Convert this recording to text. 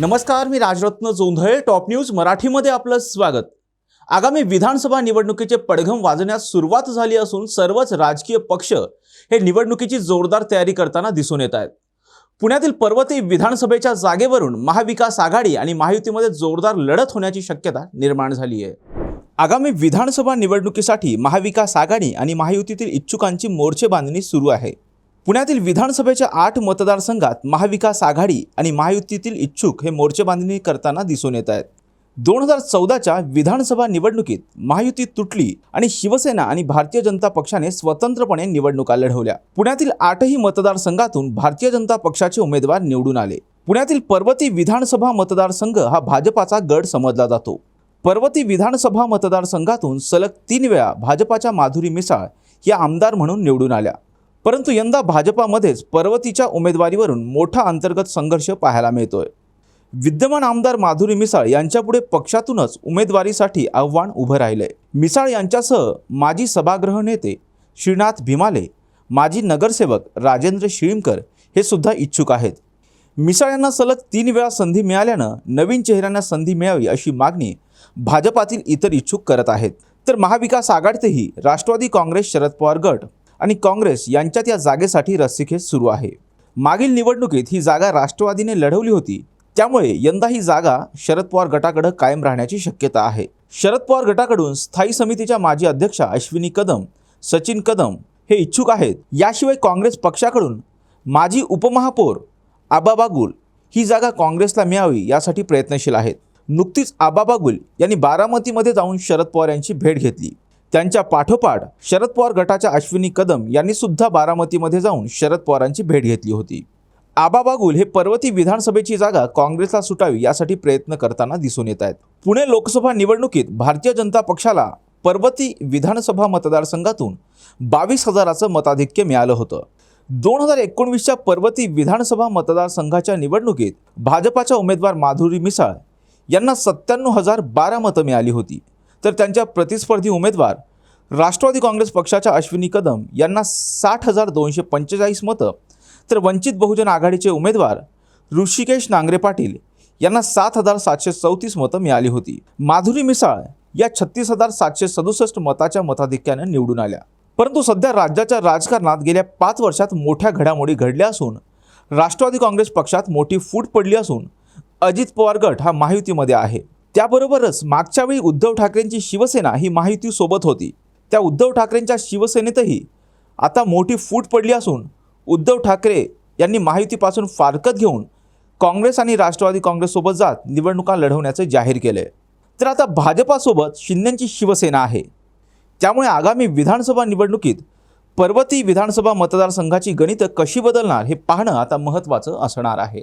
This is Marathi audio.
नमस्कार मी राजरत्न जोंधळे टॉप न्यूज मराठीमध्ये आपलं स्वागत. आगामी विधानसभा निवडणुकीचे पडघम वाजण्यास सुरुवात झाली असून सर्वच राजकीय पक्ष हे निवडणुकीची जोरदार तयारी करताना दिसून येत आहेत. पुण्यातील पर्वती विधानसभेच्या जागेवरून महाविकास आघाडी आणि महायुतीमध्ये जोरदार लढत होण्याची शक्यता निर्माण झाली आहे. आगामी विधानसभा निवडणुकीसाठी महाविकास आघाडी आणि महायुतीतील इच्छुकांची मोर्चे बांधणी सुरू आहे. पुण्यातील विधानसभेच्या आठ मतदारसंघात महाविकास आघाडी आणि महायुतीतील इच्छुक हे मोर्चे बांधणी करताना दिसून येत आहेत. दोन हजार चौदाच्या विधानसभा निवडणुकीत महायुती तुटली आणि शिवसेना आणि भारतीय जनता पक्षाने स्वतंत्रपणे निवडणुका लढवल्या. पुण्यातील आठही मतदारसंघातून भारतीय जनता पक्षाचे उमेदवार निवडून आले. पुण्यातील पर्वती विधानसभा मतदारसंघ हा भाजपाचा गड समजला जातो. पर्वती विधानसभा मतदारसंघातून सलग तीन वेळा भाजपाच्या माधुरी मिसाळ या आमदार म्हणून निवडून आल्या. परंतु यंदा भाजपामध्येच पर्वतीच्या उमेदवारीवरून मोठा अंतर्गत संघर्ष पाहायला मिळतोय. विद्यमान आमदार माधुरी मिसाळ यांच्यापुढे पक्षातूनच उमेदवारीसाठी आव्हान उभं राहिलंय. मिसाळ यांच्यासह माजी सभागृह नेते श्रीनाथ भिमाले माजी नगरसेवक राजेंद्र शिळीमकर हे सुद्धा इच्छुक आहेत. मिसाळ यांना सलग तीन वेळा संधी मिळाल्यानं नवीन चेहऱ्यांना संधी मिळावी अशी मागणी भाजपातील इतर इच्छुक करत आहेत. तर महाविकास आघाडीतही राष्ट्रवादी काँग्रेस शरद पवार गट आणि काँग्रेस यांच्यात या जागेसाठी रस्सीखेच सुरू आहे. मागील निवडणुकीत ही जागा राष्ट्रवादीने लढवली होती. त्यामुळे यंदा ही जागा शरद पवार गटाकडे कायम राहण्याची शक्यता आहे. शरद पवार गटाकडून स्थायी समितीच्या माजी अध्यक्षा अश्विनी कदम सचिन कदम हे इच्छुक आहेत. याशिवाय काँग्रेस पक्षाकडून माजी उपमहापौर आबा बागुल ही जागा काँग्रेसला मिळावी यासाठी प्रयत्नशील आहेत. नुकतीच आबा बागुल यांनी बारामतीमध्ये जाऊन शरद पवार यांची भेट घेतली. त्यांच्या पाठोपाठ शरद पवार गटाच्या अश्विनी कदम यांनी सुद्धा बारामतीमध्ये जाऊन शरद पवारांची भेट घेतली होती. आबा बागुल हे पर्वती विधानसभेची जागा काँग्रेसला सुटावी यासाठी प्रयत्न करताना दिसून येत आहेत. पुणे लोकसभा निवडणुकीत भारतीय जनता पक्षाला पर्वती विधानसभा मतदारसंघातून बावीस हजाराचं मताधिक्य मिळालं होतं. दोन हजार एकोणवीसच्या पर्वती विधानसभा मतदारसंघाच्या निवडणुकीत भाजपाच्या उमेदवार माधुरी मिसाळ यांना सत्त्याण्णव हजार बारा मतं मिळाली होती. तर त्यांच्या प्रतिस्पर्धी उमेदवार राष्ट्रवादी काँग्रेस पक्षाच्या अश्विनी कदम यांना साठ हजार दोनशे पंचेचाळीस मतं तर वंचित बहुजन आघाडीचे उमेदवार ऋषिकेश नांगरे पाटील यांना सात हजार सातशे चौतीस मतं मिळाली होती. माधुरी मिसाळ या छत्तीस हजार सातशे सदुसष्ट मताच्या मताधिक्यानं निवडून आल्या. परंतु सध्या राज्याच्या राजकारणात गेल्या पाच वर्षात मोठ्या घडामोडी घडल्या असून राष्ट्रवादी काँग्रेस पक्षात मोठी फूट पडली असून अजित पवार गट हा महायुतीमध्ये आहे. त्याबरोबरच मागच्या वेळी उद्धव ठाकरेंची शिवसेना ही महायुतीसोबत होती. त्या उद्धव ठाकरेंच्या शिवसेनेतही आता मोठी फूट पडली असून उद्धव ठाकरे यांनी महायुतीपासून फारकत घेऊन काँग्रेस आणि राष्ट्रवादी काँग्रेससोबत जात निवडणुका लढवण्याचं जाहीर केलं. आहे तर आता भाजपासोबत शिंदेची शिवसेना आहे. त्यामुळे आगामी विधानसभा निवडणुकीत पर्वती विधानसभा मतदारसंघाची गणितं कशी बदलणार हे पाहणं आता महत्त्वाचं असणार आहे.